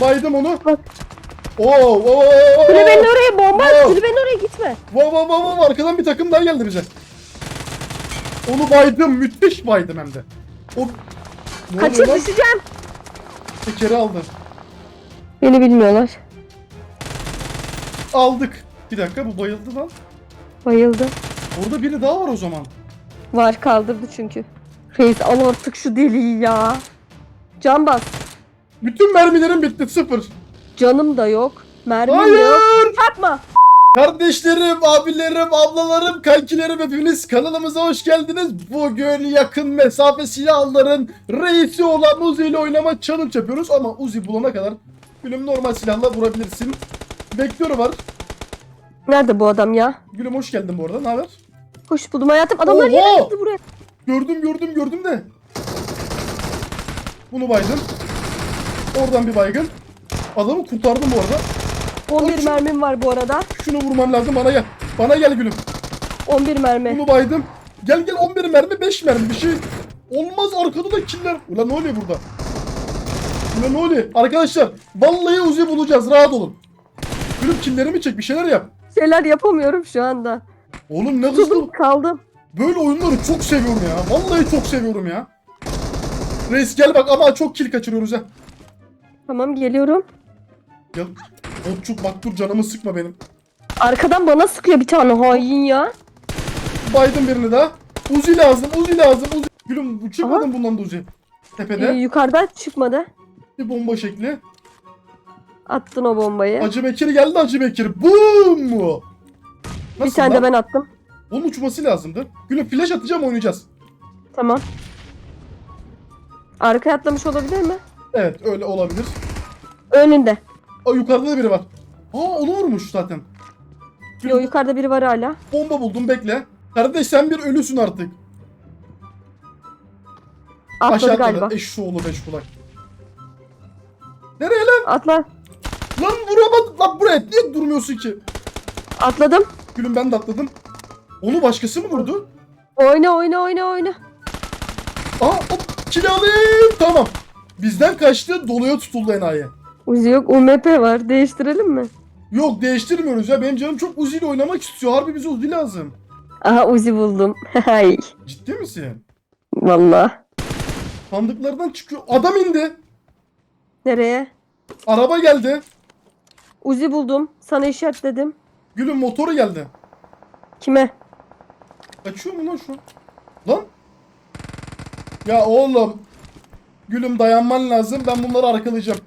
Baydım onu. Bak. Oo, oo, oo, oo. Kulübenin oraya bomba at. Kulübenin oraya gitme. Wow, wow, wow, wow. Arkadan bir takım daha geldi bize. Onu baydım. Müthiş baydım hem de. O... Ne lan? düşeceğim. Tekeri aldı. Beni bilmiyorlar. Aldık. Bir dakika bu bayıldı lan. Bayıldı. Orada biri daha var o zaman. Var kaldırdı çünkü. Reis al artık şu deliği ya. Can bas. Bütün mermilerim bitti. Sıfır. Canım da yok. Mermim de yok. Hayır. Çarpma. Kardeşlerim, abilerim, ablalarım, kankilerim hepiniz kanalımıza hoş geldiniz. Bugün yakın mesafe silahların reisi olan Uzi ile oynama challenge yapıyoruz ama Uzi bulana kadar gülüm normal silahla vurabilirsin. Vektörü var. Nerede bu adam ya? Gülüm hoş geldin bu arada. Ne haber? Hoş buldum hayatım. Adamlar Oho! gitti buraya. Gördüm gördüm gördüm de. Bunu baydım. Oradan bir baygın. Adamı kurtardım bu arada. 11 Oğlum, mermim var bu arada. Şunu vurmam lazım bana gel. Bana gel gülüm. 11 mermi. Bunu baydım. Gel gel 11 mermi 5 mermi bir şey. Olmaz arkada da killer. Ulan ne oluyor burada? Ulan ne oluyor? Arkadaşlar vallahi Uzi bulacağız rahat olun. Gülüm killerimi çek bir şeyler yap. Şeyler yapamıyorum şu anda. Oğlum ne hızlı. Kaldım. Böyle oyunları çok seviyorum ya. Vallahi çok seviyorum ya. Reis gel bak ama çok kill kaçırıyoruz ha. Tamam geliyorum. Gel. Otçuk bak dur canımı sıkma benim. Arkadan bana sıkıyor bir tane hain ya. Baydım birini daha. Uzi lazım, Uzi lazım, Uzi. Gülüm çıkmadım bundan da Uzi. Ee, Tepede yukarıdan çıkmadı. bir bomba şekli. Attın o bombayı. Acı Bekir geldi Acı Bekir. Boom mu? bir tane de ben attım. Onun uçması lazımdı. Gülüm flash atacağım oynayacağız. Tamam. Arkaya atlamış olabilir mi? Evet öyle olabilir. Önünde. Aa yukarıda da biri var. Aa onu vurmuş zaten. Yo yukarıda biri var hala. bomba buldum bekle. Kardeş sen bir ölüsün artık. Atladı Aşağı galiba. atladı. Eşşoğlu beş kulak. Nereye lan? Atla. Lan vuramadım. Lan buraya niye durmuyorsun ki? Atladım. Gülüm ben de atladım. Onu başkası mı vurdu? Oyna oyna oyna oyna. Aa hop kill alayım. Tamam. Bizden kaçtı doluya tutuldu enayi. Uzi yok UMP var. Değiştirelim mi? Yok değiştirmiyoruz ya. Benim canım çok Uzi ile oynamak istiyor. Harbi bize Uzi lazım. Aha Uzi buldum. Hay. Ciddi misin? Valla. Sandıklardan çıkıyor. Adam indi. Nereye? Araba geldi. Uzi buldum. Sana işaretledim. Gülüm motoru geldi. Kime? Kaçıyor mu lan şu? Lan? Ya oğlum. Gülüm dayanman lazım. Ben bunları arkalayacağım.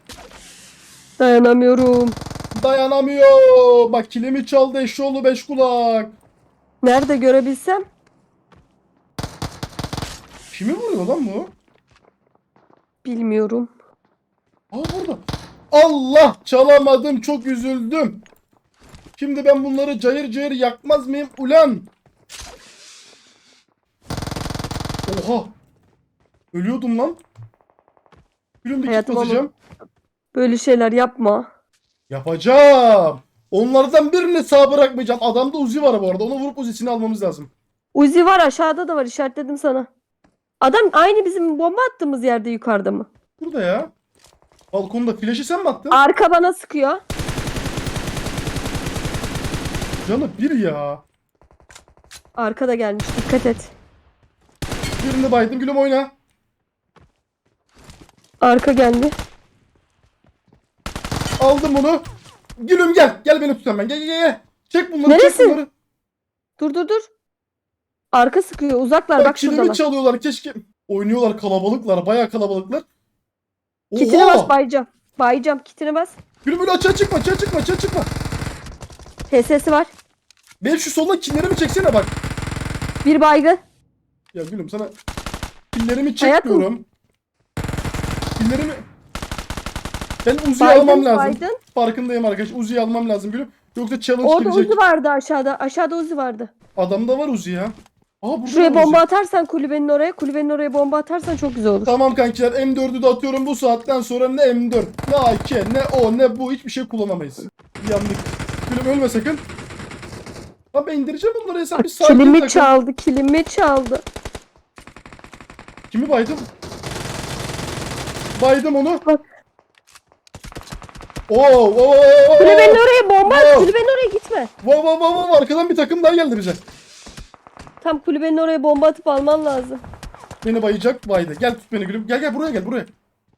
Dayanamıyorum. Dayanamıyor. Bak kilimi çaldı eşoğlu beş kulak. Nerede görebilsem? Kimi vuruyor lan bu? Bilmiyorum. Aa burada. Allah çalamadım çok üzüldüm. Şimdi ben bunları cayır cayır yakmaz mıyım ulan? Oha. Ölüyordum lan. Gülüm bir kit Hayatım basacağım. Böyle şeyler yapma. Yapacağım. Onlardan birini sağ bırakmayacağım. Adamda Uzi var bu arada. Onu vurup Uzi'sini almamız lazım. Uzi var aşağıda da var işaretledim sana. Adam aynı bizim bomba attığımız yerde yukarıda mı? Burada ya. Balkonda flaşı sen mi attın? Arka bana sıkıyor. Canı bir ya. Arkada gelmiş dikkat et. Birini baydım. Gülüm oyna. Arka geldi. Aldım bunu. Gülüm gel. Gel beni tut hemen. Gel gel gel. Çek bunları. Neresi? Çek bunları. Dur dur dur. Arka sıkıyor uzaklar Bak, bak şuradalar. çalıyorlar. Keşke. Oynuyorlar kalabalıklar. Bayağı kalabalıklar. Kitine Oha! bas bayacağım. Bayacağım kitine bas. Gülüm öyle açığa çıkma. Açığa çıkma. Açığa çıkma. HS'si var. Benim şu solda killerimi çeksene bak. Bir baygın. Ya gülüm sana killerimi Hayatım. Killerimi... Ben Uzi'yi almam lazım. baydın. Farkındayım arkadaş. Uzi'yi almam lazım gülüm. Yoksa challenge Orada gelecek. Uzi vardı aşağıda. Aşağıda Uzi vardı. Adamda var Uzi ya. Aa burada Şuraya bomba atarsan kulübenin oraya, kulübenin oraya bomba atarsan çok güzel olur. Tamam kankiler M4'ü de atıyorum bu saatten sonra ne M4 ne AK ne o ne bu hiçbir şey kullanamayız. Yandık. Gülüm ölme sakın. Lan ben indireceğim bunları ya sen bir sakin Kilimi takıl. çaldı, kilimi çaldı. Kimi baydım? Baydım onu. Oo, oo, oo, oo. Kulübenin oraya bomba at. Wow. Kulübenin oraya gitme. Wow, wow, wow, wow. Arkadan bir takım daha geldi bize. Tam kulübenin oraya bomba atıp alman lazım. Beni bayacak baydı. Gel tut beni gülüm. Gel gel buraya gel buraya.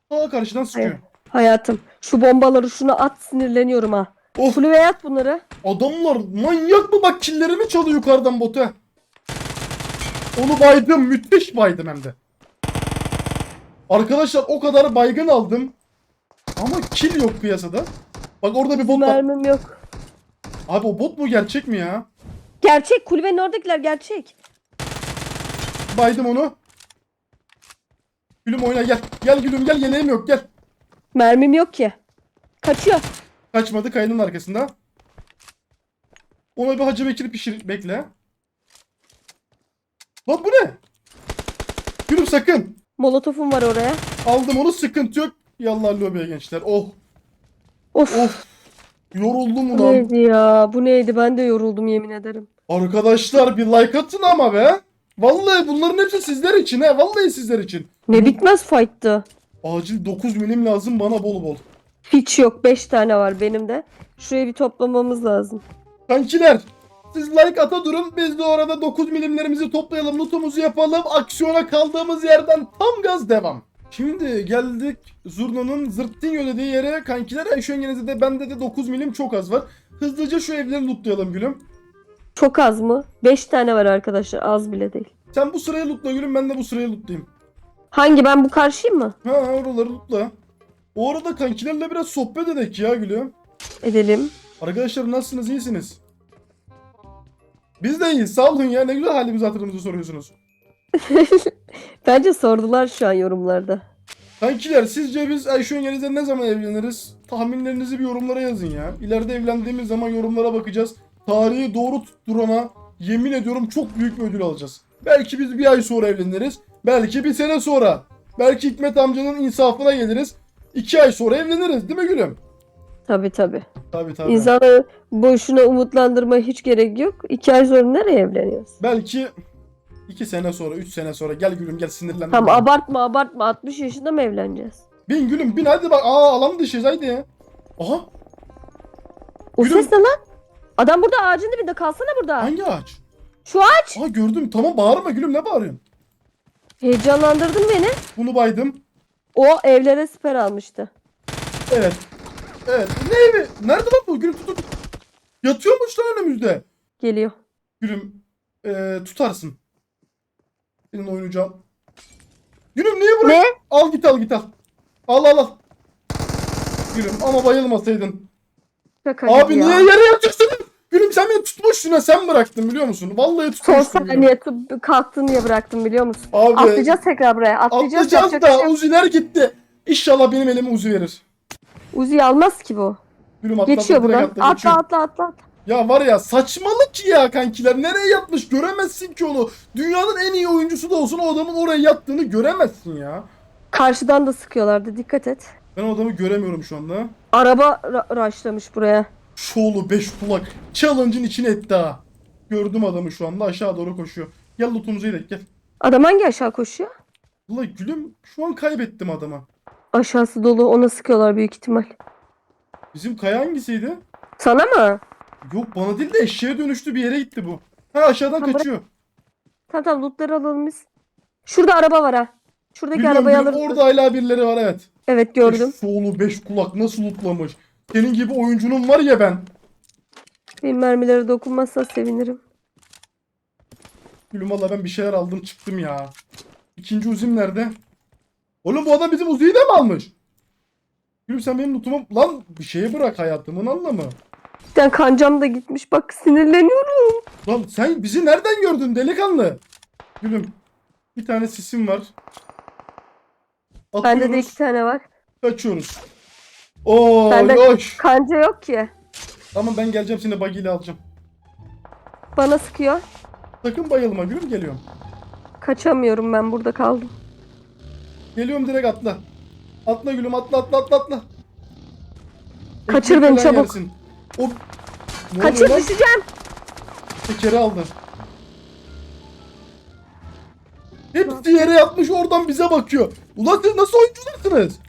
Aa karşıdan sıkıyor. Hayır. Hayatım şu bombaları şuna at sinirleniyorum ha. Of Kulübeye at bunları. adamlar manyak mı bak killerimi çalıyor yukarıdan botu. Onu baydım. Müthiş baydım hem de. Arkadaşlar o kadar baygın aldım. Ama kill yok piyasada. Bak orada bir bot var. Mermim yok. Abi o bot mu gerçek mi ya? Gerçek kulübenin oradakiler gerçek. Baydım onu. Gülüm oyna gel. Gel gülüm gel yeleğim yok gel. Mermim yok ki. Kaçıyor. Kaçmadı kayanın arkasında. Ona bir Hacı Bekir pişir bekle. Lan bu ne? Gülüm sakın. Molotofum var oraya. Aldım onu sıkıntı yok. Yallah lobiye gençler. Oh Of. of. Yoruldum Bu ulan. neydi ya? Bu neydi? Ben de yoruldum yemin ederim. Arkadaşlar bir like atın ama be. Vallahi bunların hepsi sizler için he. Vallahi sizler için. Ne bitmez fight'tı. Acil 9 milim lazım bana bol bol. Hiç yok. 5 tane var benim de. Şurayı bir toplamamız lazım. Kankiler siz like ata durun biz de orada 9 milimlerimizi toplayalım lootumuzu yapalım aksiyona kaldığımız yerden tam gaz devam. Şimdi geldik Zurna'nın zırttinyo dediği yere kankiler Ayşengeniz'de de bende de 9 milim çok az var. Hızlıca şu evleri lootlayalım gülüm. Çok az mı? 5 tane var arkadaşlar. Az bile değil. Sen bu sırayı lootla gülüm ben de bu sırayı lootlayayım. Hangi ben bu karşıyım mı? Ha oraları lootla. O arada kankilerle biraz sohbet edek ya gülüm. Edelim. Arkadaşlar nasılsınız iyisiniz? Biz de iyiyiz sağ olun ya ne güzel halimizi hatırımızı soruyorsunuz. Bence sordular şu an yorumlarda. Kankiler sizce biz Ayşe Yeniz'le ne zaman evleniriz? Tahminlerinizi bir yorumlara yazın ya. İleride evlendiğimiz zaman yorumlara bakacağız. Tarihi doğru tutturana yemin ediyorum çok büyük bir ödül alacağız. Belki biz bir ay sonra evleniriz. Belki bir sene sonra. Belki Hikmet amcanın insafına geliriz. İki ay sonra evleniriz değil mi gülüm? Tabi tabi. Tabii tabii. İnsanları boşuna umutlandırmaya hiç gerek yok. İki ay sonra nereye evleniyoruz? Belki iki sene sonra, üç sene sonra. Gel gülüm gel sinirlenme. Tam abartma abartma 60 yaşında mı evleneceğiz? Bin gülüm bin hadi bak. Aa alan dışıyız haydi ya. Aha O Gülüm. ses ne lan? Adam burada ağacın dibinde kalsana burada. hangi ağaç? Şu ağaç. Aa gördüm tamam bağırma gülüm ne bağırıyorsun? Heyecanlandırdın beni. Bunu baydım. O evlere siper almıştı. Evet. Evet. Ne evi? Nerede lan bu? Gülüm tut tut. Yatıyormuş lan önümüzde. Geliyor. Gülüm eee, tutarsın. Senin oynayacağım. Gülüm niye bırak? Ne? Al git al git al. Al al al. Gülüm ama bayılmasaydın. Şaka Abi ya. niye yere yatıyorsun? Gülüm sen beni tutmuşsun sen bıraktın biliyor musun? Vallahi Son tutmuştun. gülüm. saniye kalktın diye bıraktım biliyor musun? Abi Atlayacağız tekrar buraya. Atlayacağız. atlayacağız şey da yok. Uzi'ler gitti. İnşallah benim elime Uzi verir. Uzi almaz ki bu. Gülüm atladı Geçiyor buradan. atladı, Atla atla atla. atla. Ya var ya saçmalık ya kankiler. Nereye yatmış göremezsin ki onu. Dünyanın en iyi oyuncusu da olsun o adamın oraya yattığını göremezsin ya. Karşıdan da sıkıyorlardı. Dikkat et. Ben o adamı göremiyorum şu anda. Araba ra- raşlamış buraya. Şoğlu 5 kulak. Challenge'ın içine etti ha. Gördüm adamı şu anda aşağı doğru koşuyor. Gel lootumuza gidelim gel. Adam hangi aşağı koşuyor? Valla gülüm şu an kaybettim adamı. Aşağısı dolu. Ona sıkıyorlar büyük ihtimal. Bizim kaya hangisiydi? Sana mı? Yok bana değil de eşeğe dönüştü bir yere gitti bu. Ha aşağıdan Tamam, kaçıyor. Tamam tamam lootları alalım biz. Şurada araba var ha. Şuradaki Biliyorum, arabayı biliyorum, alırız. orada hala birileri var evet. Evet gördüm. Şoğlu 5 kulak nasıl lootlamış. Senin gibi oyuncunun var ya ben. Benim mermilere dokunmazsa sevinirim. Gülüm valla ben bir şeyler aldım çıktım ya. İkinci uzim nerede? Oğlum bu adam bizim uziyi de mi almış? Gülüm sen benim lootumu... Lan bir şeye bırak hayatımın anlamı. Tane kancam da gitmiş. Bak sinirleniyorum. Lan sen bizi nereden gördün delikanlı? Gülüm bir tane sisim var. Bende de Atıyoruz, iki tane var. kaçıyoruz. Oo, Bende- yoş. Kanca yok ki. Ama ben geleceğim seni buggy ile alacağım. Bana sıkıyor. Sakın bayılma gülüm geliyorum. Kaçamıyorum ben burada kaldım. Geliyorum direkt atla. Atla gülüm atla atla atla atla. Kaçır beni çabuk. yersin. O... Ne Kaçır düşeceğim. Tekeri aldı. Hepsi yere yatmış oradan bize bakıyor. Ulan siz nasıl oyuncularsınız?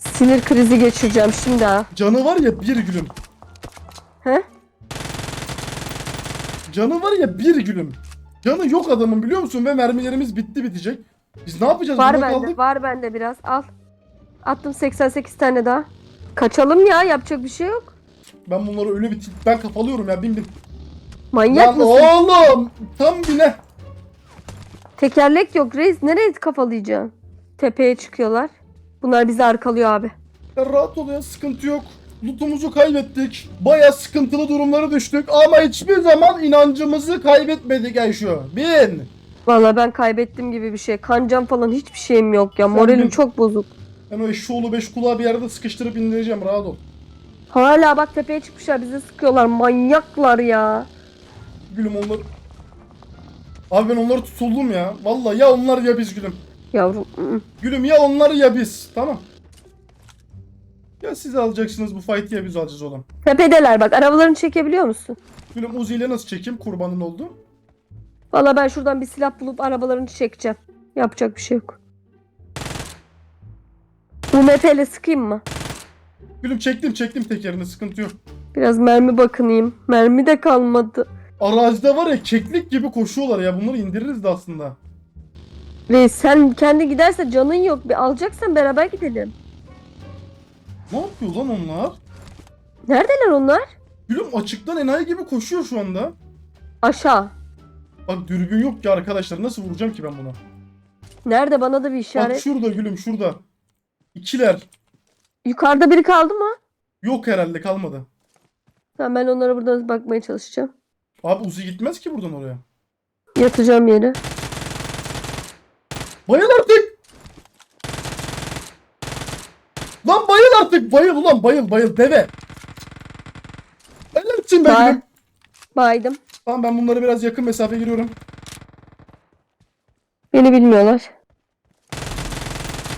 Sinir krizi geçireceğim şimdi ha. Canı var ya bir gülüm. He? Canı var ya bir gülüm. Canı yok adamın biliyor musun? Ve mermilerimiz bitti bitecek. Biz ne yapacağız? Var Burada bende, kaldık. var bende biraz. Al. Attım 88 tane daha. Kaçalım ya, yapacak bir şey yok. Ben bunları öyle bir ben kapalıyorum ya bin bin. Manyak Lan mısın? oğlum tam bine. Tekerlek yok reis. Nereye kafalayacaksın? Tepeye çıkıyorlar. Bunlar bizi arkalıyor abi. Ya rahat ol ya sıkıntı yok. Lootumuzu kaybettik. Baya sıkıntılı durumlara düştük. Ama hiçbir zaman inancımızı kaybetmedik Ayşo. Bin. Vallahi ben kaybettim gibi bir şey. Kancam falan hiçbir şeyim yok ya. Sen Moralim bil- çok bozuk. Ben o eşşoğlu beş kulağı bir yerde sıkıştırıp indireceğim rahat ol. Hala bak tepeye çıkmışlar bizi sıkıyorlar. Manyaklar ya. Gülüm onlar... Abi ben onları tutuldum ya. Vallahi ya onlar ya biz gülüm. Yavrum. Gülüm ya onlar ya biz. Tamam. Ya siz alacaksınız bu fight ya biz alacağız oğlum. Tepedeler bak. Arabalarını çekebiliyor musun? Gülüm Uzi ile nasıl çekeyim kurbanın oldu? Vallahi ben şuradan bir silah bulup arabalarını çekeceğim. Yapacak bir şey yok. Bu mepeyle sıkayım mı? Gülüm çektim çektim tekerini sıkıntı yok. Biraz mermi bakınayım. Mermi de kalmadı. Arazide var ya keklik gibi koşuyorlar ya bunları indiririz de aslında. Reis sen kendi giderse canın yok. Bir alacaksan beraber gidelim. Ne yapıyor lan onlar? Neredeler onlar? Gülüm açıktan enayi gibi koşuyor şu anda. Aşağı. Bak dürbün yok ki arkadaşlar nasıl vuracağım ki ben bunu? Nerede bana da bir Bak işaret. şurada gülüm şurada. İkiler. Yukarıda biri kaldı mı? Yok herhalde kalmadı. Tamam ben onlara buradan bakmaya çalışacağım. Abi Uzi gitmez ki buradan oraya. Yatacağım yere. Bayıl artık. Lan bayıl artık. Bayıl ulan bayıl bayıl deve. Helalsin be Bay- gülüm. Baydım. Tamam ben bunları biraz yakın mesafe giriyorum. Beni bilmiyorlar.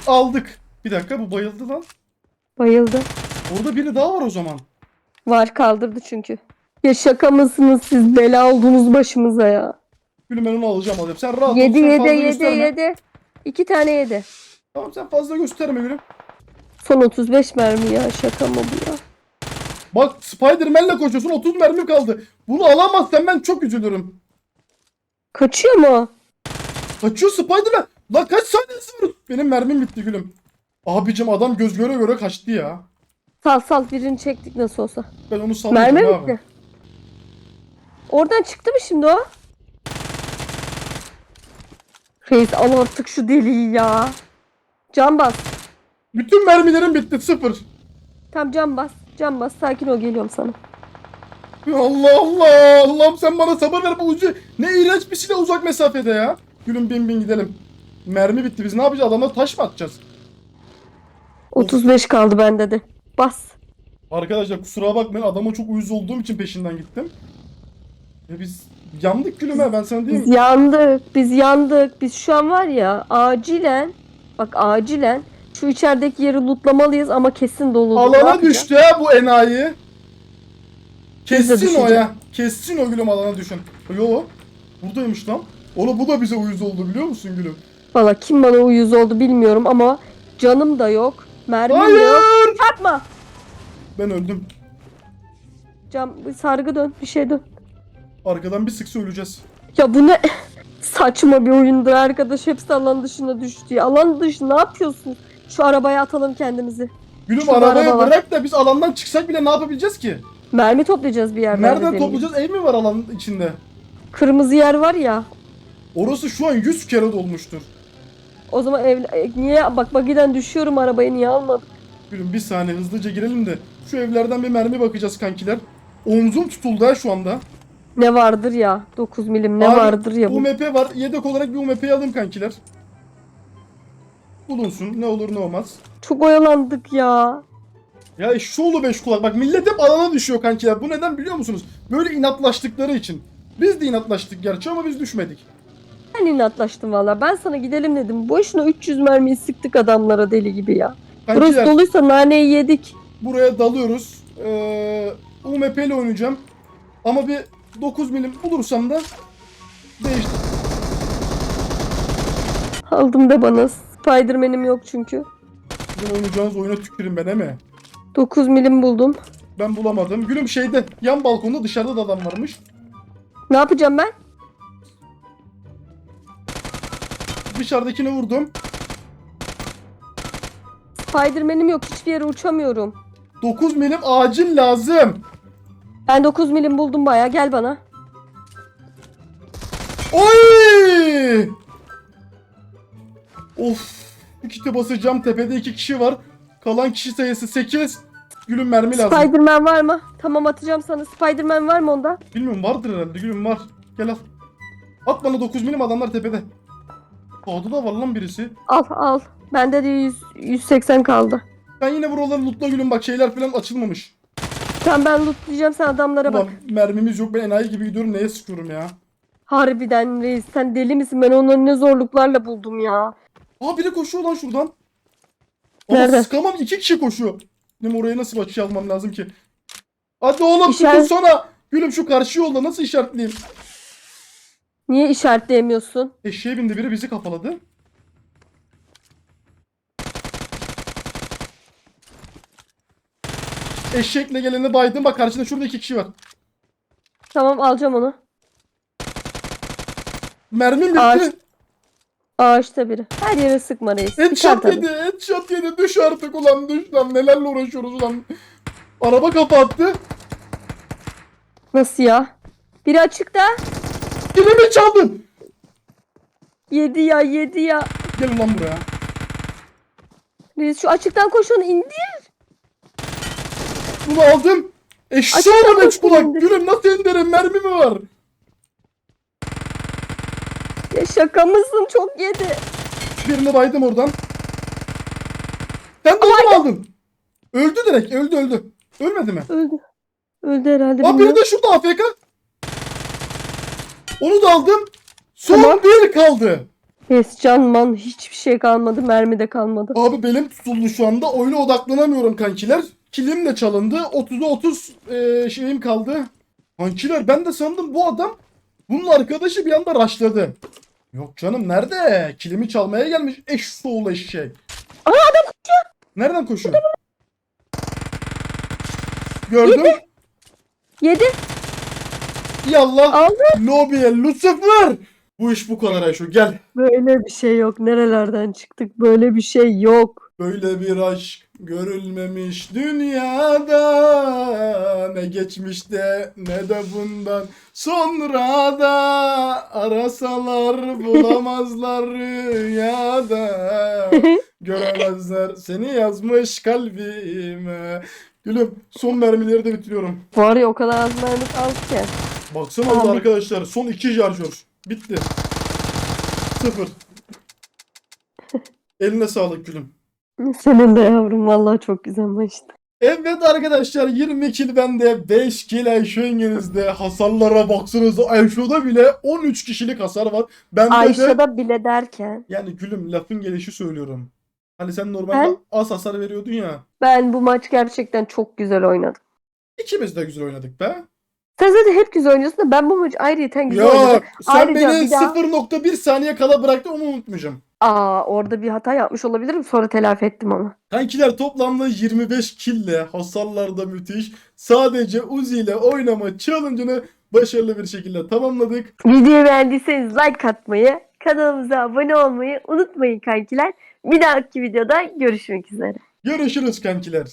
Aldık. Bir dakika bu bayıldı lan. Bayıldı. Orada biri daha var o zaman. Var kaldırdı çünkü. Ya şaka mısınız siz bela oldunuz başımıza ya. Gülüm ben onu alacağım alacağım. Sen rahat ol. Yedi sen yedi fazla yedi gösterme. yedi. İki tane yedi. Tamam sen fazla gösterme gülüm. Son 35 mermi ya şaka mı bu ya? Bak Spider-Man'le koşuyorsun 30 mermi kaldı. Bunu alamazsan ben çok üzülürüm. Kaçıyor mu? Kaçıyor Spider-Man. Lan kaç saniyesi var? Benim mermim bitti gülüm. Abicim adam göz göre göre kaçtı ya. Sal sal birini çektik nasıl olsa. Ben onu sallayacağım Mermi abi. bitti. Oradan çıktı mı şimdi o? Reis al artık şu deliği ya. Can bas. Bütün mermilerim bitti sıfır. Tam can bas. Can bas. Sakin ol geliyorum sana. Allah Allah. Allah'ım sen bana sabır ver bu ucu. Ne iğrenç bir silah uzak mesafede ya. Gülüm bin bin gidelim. Mermi bitti biz ne yapacağız adamlara taş mı atacağız? 35 kaldı bende de. Bas. Arkadaşlar kusura bakmayın adama çok uyuz olduğum için peşinden gittim. E biz yandık gülüm ha ben sana diyeyim. Biz yandık. Biz yandık. Biz şu an var ya acilen bak acilen şu içerideki yeri lootlamalıyız ama kesin dolu. Alana düştü ha bu enayi. Kessin o ya. Kessin o gülüm alana düşün. Yo. Buradaymış lan. Oğlum bu da bize uyuz oldu biliyor musun gülüm? Valla kim bana uyuz oldu bilmiyorum ama canım da yok. Mermim de yok. Hayır. Yapma. Ben öldüm. Cam sargı dön bir şey dön. Arkadan bir sıksa öleceğiz. Ya bu ne saçma bir oyundu arkadaş. Hepsi alan dışına düştü. Alan dışı ne yapıyorsun? Şu arabaya atalım kendimizi. Gülüm Şurada arabayı araba var. bırak da biz alandan çıksak bile ne yapabileceğiz ki? Mermi toplayacağız bir yerden. Nereden dediğim gibi. toplayacağız? Ev mi var alanın içinde? Kırmızı yer var ya. Orası şu an 100 kere dolmuştur. O zaman ev e, niye bak bagiden düşüyorum arabayı niye almadım? Gülüm bir saniye hızlıca girelim de şu evlerden bir mermi bakacağız kankiler. Omzum tutuldu ha şu anda. Ne vardır ya 9 milim ne Abi, vardır ya bu. UMP var. Yedek olarak bir UMP'yi alayım kankiler. Bulunsun. Ne olur ne olmaz. Çok oyalandık ya. Ya şoğlu beş kulak. Bak millet hep alana düşüyor kankiler. Bu neden biliyor musunuz? Böyle inatlaştıkları için. Biz de inatlaştık gerçi ama biz düşmedik. Ben inatlaştım valla. Ben sana gidelim dedim. Boşuna 300 mermiyi sıktık adamlara deli gibi ya. Burası Kankiler doluysa naneyi yedik. buraya dalıyoruz. Ee, UMP ile oynayacağım. Ama bir 9 milim bulursam da değiştir. Aldım de bana. Spiderman'im yok çünkü. Sizin oynayacağınız oyuna tükürün ben mi? 9 milim buldum. Ben bulamadım. Gülüm şeyde yan balkonda dışarıda da adam varmış. Ne yapacağım ben? Dışarıdakini vurdum. Spiderman'im yok. Hiçbir yere uçamıyorum. 9 milim acil lazım. Ben 9 milim buldum baya. Gel bana. Oy! Of. Kiti basacağım. Tepede iki kişi var. Kalan kişi sayısı 8. Gülüm mermi lazım. Spiderman var mı? Tamam atacağım sana. Spiderman var mı onda? Bilmiyorum vardır herhalde. Gülüm var. Gel al. At bana 9 milim adamlar tepede. Sağda da var lan birisi. Al al. Bende de 100, 180 kaldı. Ben yine buraları lootla gülüm bak şeyler falan açılmamış. Tamam ben lootlayacağım sen adamlara bak. Ulan mermimiz yok ben enayi gibi gidiyorum neye sıkıyorum ya. Harbiden reis sen deli misin? Ben onları ne zorluklarla buldum ya. Aa biri koşuyor lan şuradan. Ama Nerede? sıkamam iki kişi koşuyor. Benim oraya nasıl açı şey almam lazım ki? Hadi oğlum İşaret- sana. Gülüm şu karşı yolda nasıl işaretleyeyim? Niye işaretleyemiyorsun? Eşeğe bindi biri bizi kafaladı. Eşekle geleni baydım bak karşında şurada iki kişi var. Tamam alacağım onu. Mermim bitti. Ağaç- Ağaçta biri. Her yere sıkma reis. Headshot yedi, headshot yedi. Düş artık ulan düş lan. Nelerle uğraşıyoruz ulan. Araba kapattı. Nasıl ya? Biri açıkta. Kilimi çaldın. Yedi ya yedi ya. Gel ulan buraya. Reis şu açıktan koş onu indir. Bunu aldım. Eşşoğlu meç kulak. Gülüm nasıl indirim? Mermi mi var? Ya şaka mısın? Çok yedi. Birini baydım oradan. Sen de onu aldın? Öldü direkt. Öldü öldü. Ölmedi mi? Öldü. Öldü herhalde. Aa biri de şurada AFK. Onu da aldım. Son Tamam. bir kaldı. Reis can man hiçbir şey kalmadı. Mermi de kalmadı. Abi benim tutuldu şu anda. Oyuna odaklanamıyorum kankiler. Kilim de çalındı. 30'a 30 e, şeyim kaldı. Kankiler ben de sandım bu adam bunun arkadaşı bir anda raşladı. Yok canım nerede? Kilimi çalmaya gelmiş eşsoğlu eşek. Aa adam koşuyor. Nereden koşuyor? Gördüm. Yedi. Yallah. Aldı. Lobiye Lucifer. Bu iş bu kadar Ayşo gel. Böyle bir şey yok. Nerelerden çıktık? Böyle bir şey yok. Böyle bir aşk görülmemiş dünyada ne geçmişte ne de bundan sonra da arasalar bulamazlar rüyada göremezler seni yazmış kalbime Gülüm son mermileri de bitiriyorum. Var ya o kadar az mermi kaldı ki. Baksana orada Abi. arkadaşlar son iki şarjör bitti. Sıfır. Eline sağlık gülüm. Senin de yavrum vallahi çok güzel maçtı. Evet arkadaşlar 20 kill bende 5 kill Ayşe yengenizde hasarlara baksanıza Ayşe'da bile 13 kişilik hasar var. Bende de Ayşe'da bile derken yani gülüm lafın gelişi söylüyorum. Hani sen normalde Ben- az hasar veriyordun ya. ben bu maç gerçekten çok güzel oynadım. İkimiz de güzel oynadık be. Sen zaten hep güzel oynuyorsun da ben bu maç ayrıyeten güzel oynadım. Yok sen Ayrıca beni bir daha- 0.1 saniye kala bıraktın onu unutmayacağım. Aa orada bir hata yapmış olabilirim sonra telafi ettim onu. Kankiler toplamda 25 kille hasarlarda müthiş. Sadece Uzi ile oynama challenge'ını başarılı bir şekilde tamamladık. Videoyu beğendiyseniz like atmayı, kanalımıza abone olmayı unutmayın kankiler. Bir dahaki videoda görüşmek üzere. Görüşürüz kankiler.